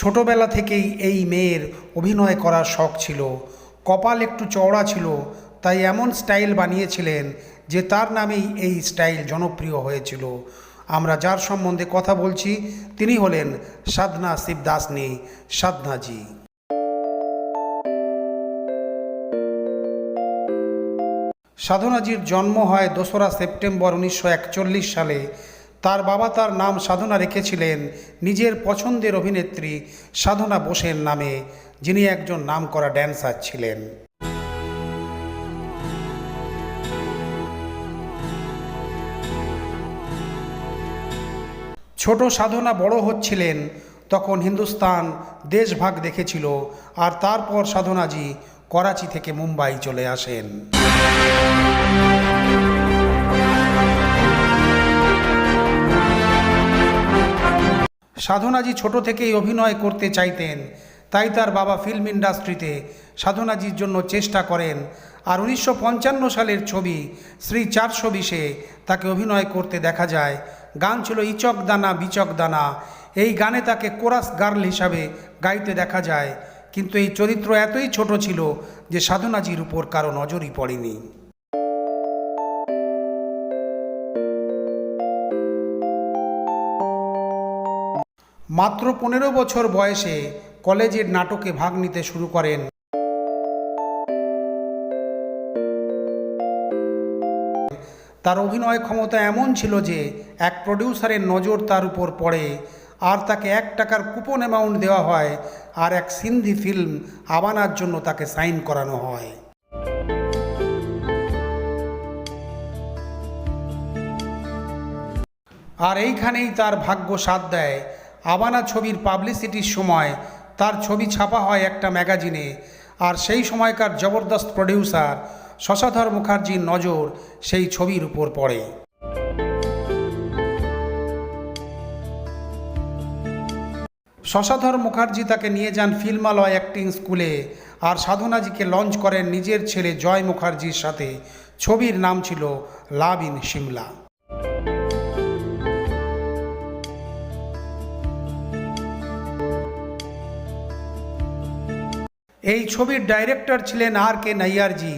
ছোটবেলা থেকেই এই মেয়ের অভিনয় করার শখ ছিল। কপাল একটু চওড়া ছিল, তাই এমন স্টাইল বানিয়েছিলেন যে তার নামেই এই স্টাইল জনপ্রিয় হয়েছিল। আমরা যার সম্বন্ধে কথা বলছি, তিনি হলেন সাধনা শিবদাসনি, সাধনাজি। সাধনাজির জন্ম হয় দোসরা সেপ্টেম্বর উনিশশো একচল্লিশ সালে। তার বাবা তার নাম সাধনা রেখেছিলেন নিজের পছন্দের অভিনেত্রী সাধনা বোসের নামে, যিনি একজন নামকরা ড্যান্সার ছিলেন। ছোট সাধনা বড় হচ্ছিলেন, তখন হিন্দুস্তান দেশভাগ দেখেছিল, আর তারপর সাধনাজি করাচি থেকে মুম্বাই চলে আসেন। সাধনাজি ছোট থেকেই অভিনয় করতে চাইতেন, তাই তার বাবা ফিল্ম ইন্ডাস্ট্রিতে সাধনাজির জন্য চেষ্টা করেন। আর উনিশশো পঞ্চান্ন সালের ছবি শ্রী চারশো বিশে তাকে অভিনয় করতে দেখা যায়। গান ছিল ইচক দানা বিচক দানা। এই গানে তাকে কোরাস গার্ল হিসাবে গাইতে দেখা যায়। কিন্তু এই চরিত্র এতই ছোট ছিল যে সাধনাজির উপর কারও নজরই পড়েনি। মাত্র পনেরো বছর বয়সে কলেজের নাটকে ভাগ নিতে শুরু করেন। তার অভিনয় ক্ষমতা এমন ছিল যে এক প্রডিউসারের নজর তার উপর পড়ে, আর তাকে এক টাকার কুপন অ্যামাউন্ট দেওয়া হয় আর এক সিন্ধি ফিল্ম আবানার জন্য তাকে সাইন করানো হয়। আর এইখানেই তার ভাগ্য সাথ দেয় আবানা ছবির পাবলিসিটির সময় তার ছবি ছাপা হয় একটা ম্যাগাজিনে। আর সেই সময়কার জবরদস্ত প্রডিউসার শশাধর মুখার্জির নজর সেই ছবির উপর পড়ে। শশাধর মুখার্জি তাকে নিয়ে যান ফিল্মালয় অ্যাক্টিং স্কুলে আর সাধনাজিকে লঞ্চ করেন নিজের ছেলে জয় মুখার্জির সাথে। ছবির নাম ছিল লাভ ইন সিমলা এই ছবির ডাইরেক্টর ছিলেন আর কে নাইয়ারজি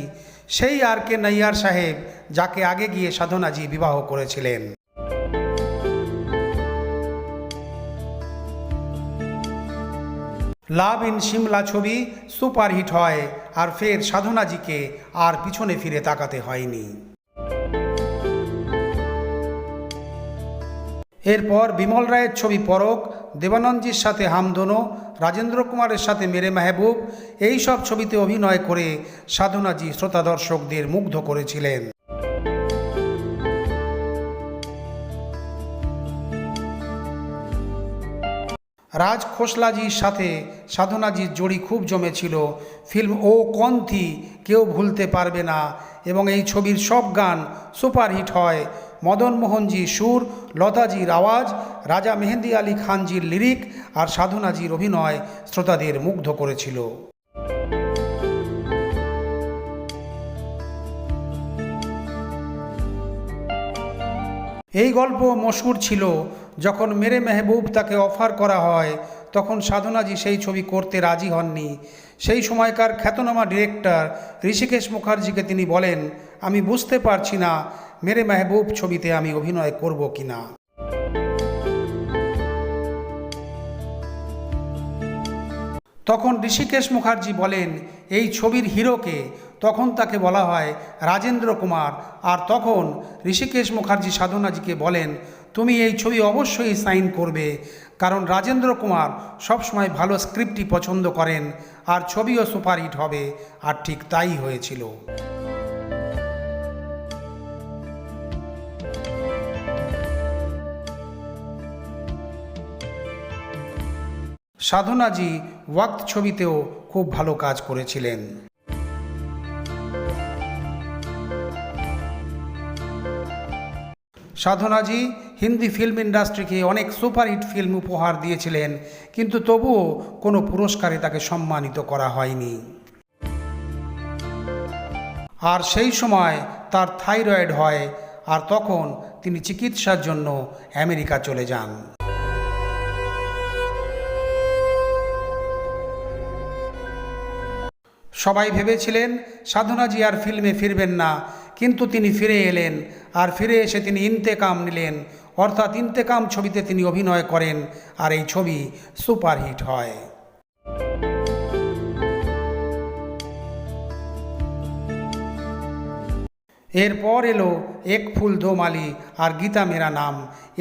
সেই আর কে নাইয়ার সাহেব, যাকে আগে গিয়ে সাধনাজি বিবাহ করেছিলেন। লাভ ইন সিমলা ছবি সুপারহিট হয় আর ফের সাধনাজিকে আর পিছনে ফিরে তাকাতে হয়নি। এরপর বিমল রায়ের ছবি পরক দেবানন্দজির সাথে হামদোনো, রাজেন্দ্র কুমারের সাথে মেরে মেহবুব, এই সব ছবিতে অভিনয় করে সাধনাজি শ্রোতা দর্শকদের মুগ্ধ করেছিলেন। রাজ খোসলাজির সাথে সাধনাজির জড়ি খুব জমেছিল। ফিল্ম ও কন্থি কেউ ভুলতে পারবে না এবং এই ছবির সব গান সুপারহিট হয় মদন মোহনজি সুর, লতাজির আওয়াজ, রাজা মেহেন্দি আলী খানজির লিরিক আর সাধনাজির অভিনয় শ্রোতাদের মুগ্ধ করেছিল। এই গল্প মশুর ছিল যখন মেরে মেহবুব তাকে অফার করা হয়, তখন সাধনাজি সেই ছবি করতে রাজি হননি। সেই সময়কার খ্যাতনামা ডিরেক্টর ঋষিকেশ মুখার্জিকে তিনি বলেন, আমি বুঝতে পারছি না মেরে মেহবুব ছবিতে আমি অভিনয় করব কি না তখন ঋষিকেশ মুখার্জি বলেন, এই ছবির হিরোকে? তখন তাকে বলা হয় রাজেন্দ্র কুমার। আর তখন ঋষিকেশ মুখার্জি সাধনাজিকে বলেন, তুমি এই ছবি অবশ্যই সাইন করবে, কারণ রাজেন্দ্র কুমার সবসময় ভালো স্ক্রিপ্টই পছন্দ করেন, আর ছবিও সুপারহিট হবে। আর ঠিক তাই হয়েছিল। সাধনাজি ওয়াক্ত ছবিতেও খুব ভালো কাজ করেছিলেন। সাধনাজি হিন্দি ফিল্ম ইন্ডাস্ট্রিকে অনেক সুপারহিট ফিল্ম উপহার দিয়েছিলেন, কিন্তু তবুও কোনো পুরস্কারে তাকে সম্মানিত করা হয়নি। আর সেই সময় তার থাইরয়েড হয়, আর তখন তিনি চিকিৎসার জন্য আমেরিকা চলে যান। সবাই ভেবেছিলেন সাধনাজি আর ফিল্মে ফিরবেন না, কিন্তু তিনি ফিরে এলেন, আর ফিরে এসে তিনি ইন্তেকাম নিলেন। অর্থাৎ ইন্তেকাম ছবিতে তিনি অভিনয় করেন, আর এই ছবি সুপারহিট হয়। এরপর এলো এক ফুল দো মালি আর গীতা মেরা নাম।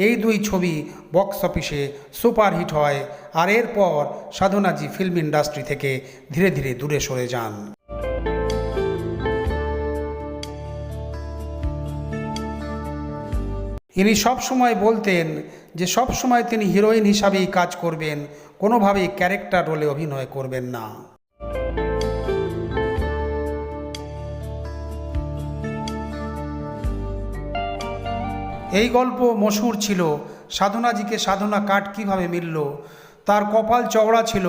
এই দুই ছবি বক্স অফিসে সুপারহিট হয় আর এরপর সাধনাজি ফিল্ম ইন্ডাস্ট্রি থেকে ধীরে ধীরে দূরে সরে যান। ইনি সব সময় বলতেন যে সব সময় তিনি হিরোইন হিসাবেই কাজ করবেন, কোনোভাবেই ক্যারেক্টার রোলে অভিনয় করবেন না। এই গল্প মশুর ছিল। সাধনাজিকে সাধনা কাঠ কীভাবে মিলল? তার কপাল চওড়া ছিল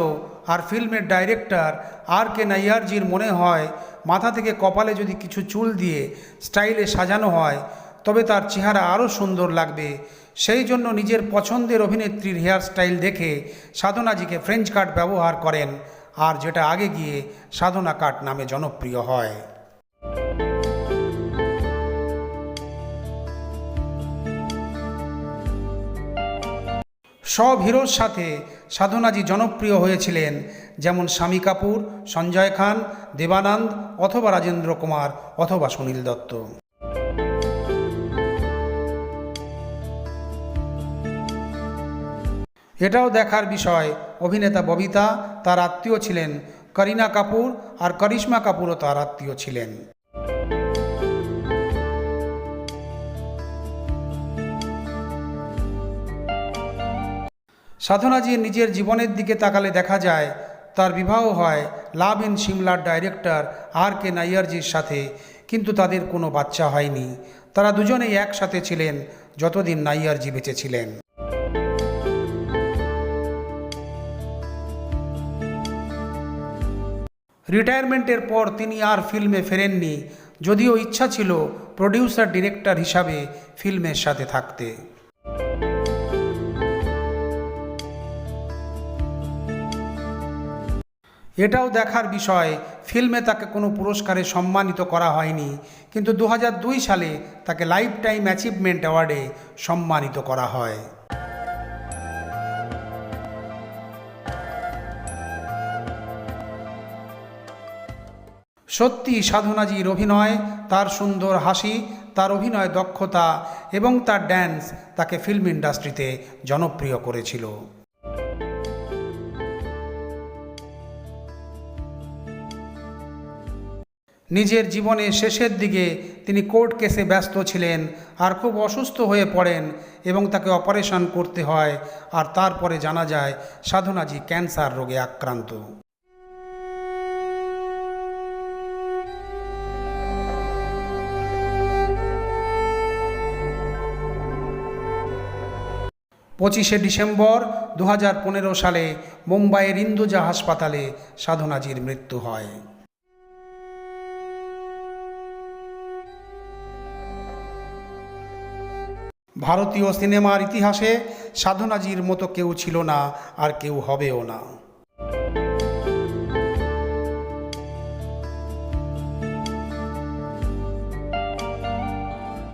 আর ফিল্মের ডাইরেক্টর আর কে নাইয়ারজির মনে হয়, মাথা থেকে কপালে যদি কিছু চুল দিয়ে স্টাইলে সাজানো হয়, তবে তার চেহারা আরও সুন্দর লাগবে। সেই জন্য নিজের পছন্দের অভিনেত্রীর হেয়ার স্টাইল দেখে সাধনাজিকে ফ্রেঞ্চ কাট ব্যবহার করেন। আর যেটা আগে গিয়ে সাধনা কাট নামে জনপ্রিয় হয়। সব হিরোর সাথে সাধনাজি জনপ্রিয় হয়েছিলেন, যেমন স্বামী কাপুর, সঞ্জয় খান, দেবানন্দ অথবা রাজেন্দ্র কুমার অথবা সুনীল দত্ত। এটাও দেখার বিষয়, অভিনেতা ববিতা তার আত্মীয় ছিলেন, করিনা কাপুর আর করিশ্মা কাপুরও তার আত্মীয় ছিলেন। সাধনাজি নিজের জীবনের দিকে তাকালে দেখা যায়, তার বিবাহ হয় লাভ ইন সিমলার ডাইরেক্টর আর কে নাইয়ারজির সাথে, কিন্তু তাদের কোনো বাচ্চা হয়নি। তারা দুজনেই একসাথে ছিলেন যতদিন নাইয়ারজি বেঁচে ছিলেন রিটায়ারমেন্টের পর তিনি আর ফিল্মে ফেরেননি, যদিও ইচ্ছা ছিল প্রডিউসার ডিরেক্টর হিসাবে ফিল্মের সাথে থাকতে। এটাও দেখার বিষয়, ফিল্মে তাকে কোনো পুরস্কারে সম্মানিত করা হয়নি, কিন্তু দু দুই সালে তাকে লাইফ টাইম অ্যাচিভমেন্ট অ্যাওয়ার্ডে সম্মানিত করা হয়। সত্যি সাধনাজির অভিনয়, তার সুন্দর হাসি, তার অভিনয় দক্ষতা এবং তার ড্যান্স তাকে ফিল্ম ইন্ডাস্ট্রিতে জনপ্রিয় করেছিল। নিজের জীবনের শেষের দিকে তিনি কোর্ট কেসে ব্যস্ত ছিলেন আর খুব অসুস্থ হয়ে পড়েন এবং তাকে অপারেশন করতে হয় আর তারপরে জানা যায় সাধনাজি ক্যান্সার রোগে আক্রান্ত। পঁচিশে ডিসেম্বর দু হাজার পনেরো সালে মুম্বাইয়ের ইন্দুজা হাসপাতালে সাধনাজির মৃত্যু হয়। ভারতীয় সিনেমার ইতিহাসে সাধনাজির মতো কেউ ছিল না আর কেউ হবেও না।